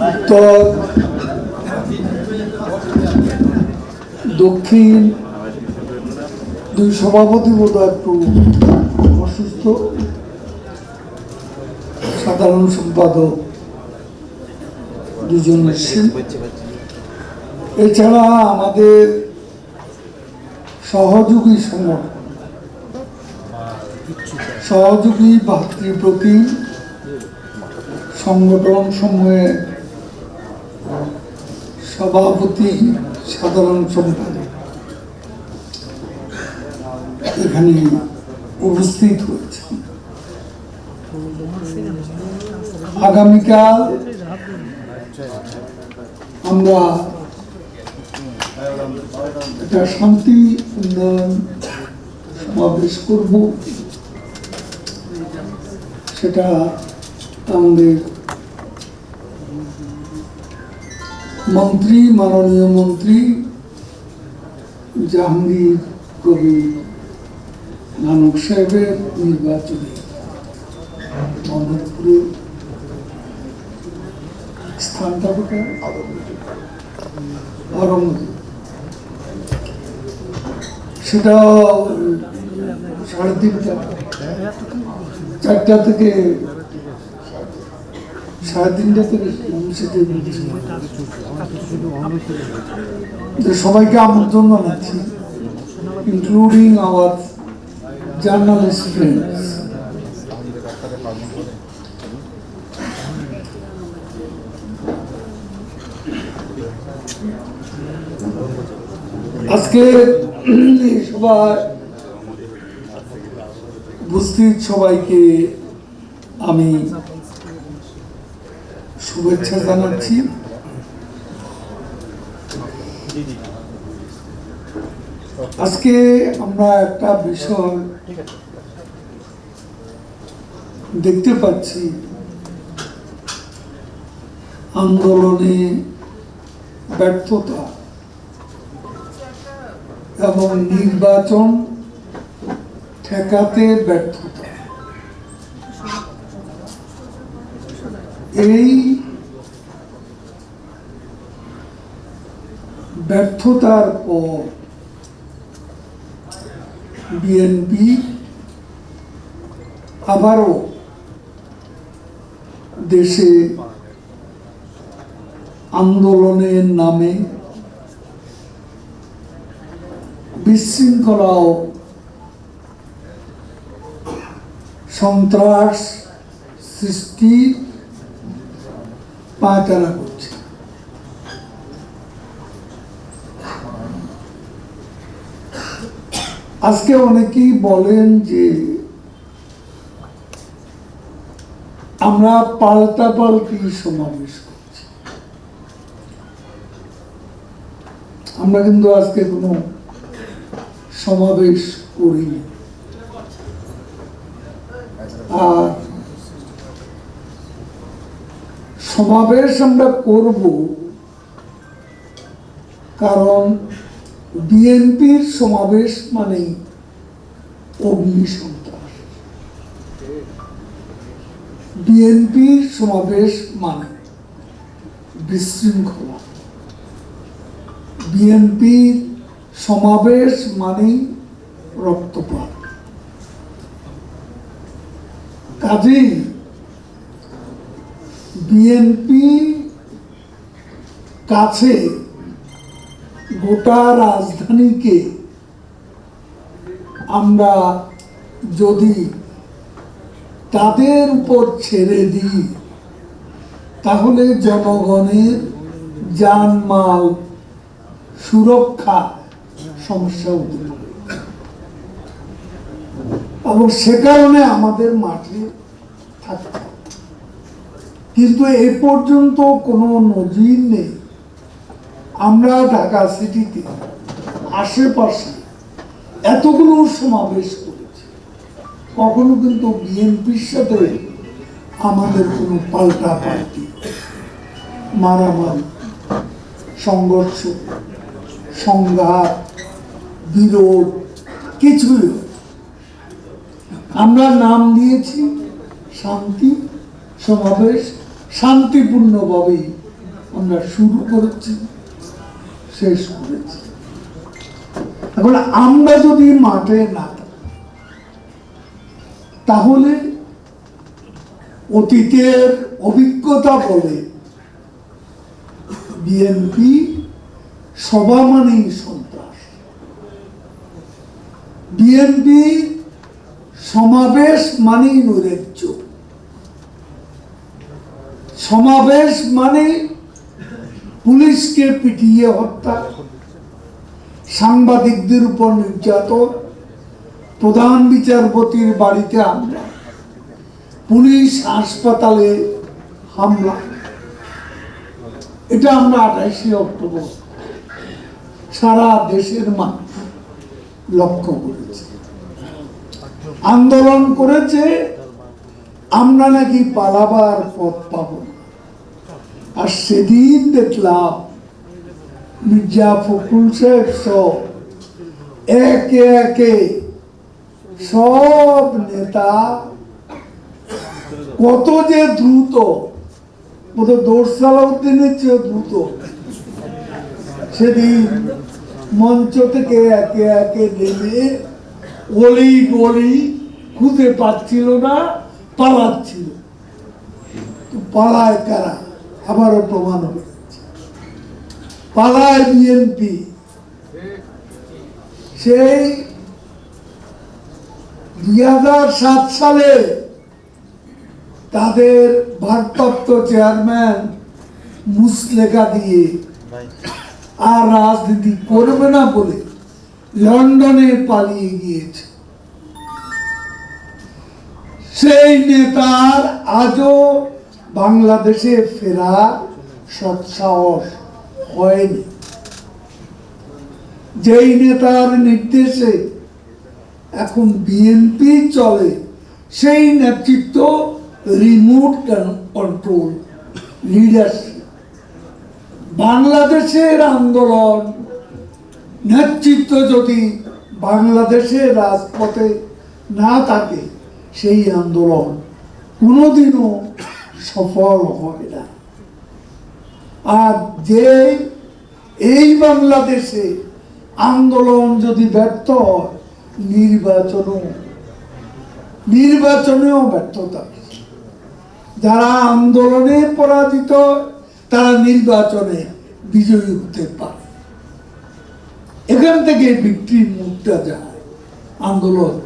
উত্তর দক্ষিণ দুই সভাপতি বোধ একটু অসুস্থ। সাধারণ সম্পাদক দুজন এসছেন এছাড়া আমাদের সহযোগী সংগঠন, সহযোগী ভাতৃপ্রতি সংগঠন সমূহে সভাপতি সাধারণ সম্পাদক। এখানে উপস্থিত হয়েছে। আগামীকাল আমরা একটা শান্তি উন্নয়ন সমাবেশ করব। সেটা আমাদের মন্ত্রী, মাননীয় মন্ত্রী, জাহাঙ্গীর কবির নানক সাহেবের নির্বাচনী মোহাম্মদপুরের স্থানটা কোথায় আরঙ্গপুর সেটা সাড়ে তিনটা, চারটা থেকে সাড়ে থেকে সবাইকে আমন্ত্রণ জানাচ্ছি ইনক্লুডিং আওয়ার জার্নালিস্ট ফ্রেন্ডস আজকে সবার উপস্থিত সবাইকে আমি শুভেচ্ছা জানাচ্ছি। আজকে আমরা একটা বিষয় দেখতে পাচ্ছি। আন্দোলনে ব্যর্থতা এবং নির্বাচন ঠেকাতে ব্যর্থতা। এই ব্যর্থতার পর বিএনপি আবারও দেশে আন্দোলনের নামে বিশৃঙ্খলা ও সন্ত্রাস সৃষ্টি পায়তারা করছে। আজকে অনেকেই বলেন যে আমরা পাল্টা পাল্টি সমাবেশ করছি। আমরা কিন্তু আজকে কোনো সমাবেশ করিনি। আর সমাবেশ আমরা করব কারণ বিএনপির সমাবেশ মানে অগ্নি সন্ত্রাস। বিএনপির সমাবেশ মানে বিশৃঙ্খলা। বিএনপির সমাবেশ মানেই রক্তপাত। কাজেই বিএনপি কাছে গোটা রাজধানীকে আমরা যদি তাদের উপর ছেড়ে দিই, তাহলে জনগণের জানমাল সুরক্ষা সমস্যা হতে এবং সে কারণে আমাদের মাঠে থাকতে। কিন্তু এ পর্যন্ত কোনো নজির নেই। আমরা ঢাকা সিটিতে আশেপাশে এতগুলো সমাবেশ করেছি। কখনো কিন্তু বিএনপির সাথে আমাদের কোনো পাল্টা পাল্টি, মারামারি, সংঘর্ষ, সংঘাত, বিরোধ কিছুই আমরা নাম দিয়েছি শান্তি সমাবেশ শান্তিপূর্ণভাবেই আমরা শুরু করেছি, শেষ করেছি। এখন আমরা যদি মাঠে না তাহলে অতীতের অভিজ্ঞতা বলে বিএনপি সভা মানেই সন্ত্রাস। বিএনপি সমাবেশ মানেই নৈরাজ্য। সমাবেশ মানে পুলিশকে পিটিয়ে হত্যা, সাংবাদিকদের উপর নির্যাতন, প্রধান বিচারপতির বাড়িতে হামলা, পুলিশ হাসপাতালে হামলা। এটা আমরা আঠাইশে অক্টোবর সারা দেশের মানুষ লক্ষ্য করেছে। আন্দোলন করেছে আমরা নাকি পালাবার পথ পাব। আর সেদিন দেখলাম মির্জা ফখরুল সাহেব সব একে একে সব নেতা কত যে দ্রুত, বোধ দৌড়সালাউদ্দিনের চেয়ে দ্রুত। সেদিন মঞ্চ থেকে একে একে নেমে গলি গলি খুঁজে পাচ্ছিল না। পালাচ্ছিল। পালায় কারা? আবারও প্রমাণ পালায় বিএনপি। সেই দুই হাজার সাত সালে তাদের ভারপ্রাপ্ত চেয়ারম্যান মুসলেখা দিয়ে আর রাজনীতি করবে না বলে লন্ডনে পালিয়ে গিয়েছে। সেই নেতার আজও বাংলাদেশে ফেরার সৎসাহস হয়নি। যেই নেতার নির্দেশে এখন বিএনপি চলে, সেই নেতৃত্ব রিমোট কন্ট্রোল লিডারশিপ বাংলাদেশের আন্দোলন, নেতৃত্ব যদি বাংলাদেশের রাজপথে না থাকে সেই আন্দোলন কোনোদিনও সফল হয় না। আর যে এই বাংলাদেশে আন্দোলন যদি ব্যর্থ হয়, নির্বাচনও, নির্বাচনেও ব্যর্থতা যারা আন্দোলনে পরাজিত, তারা নির্বাচনে বিজয়ী হতে পারে। এখান থেকে বিক্রির মুখটা যায়। আন্দোলন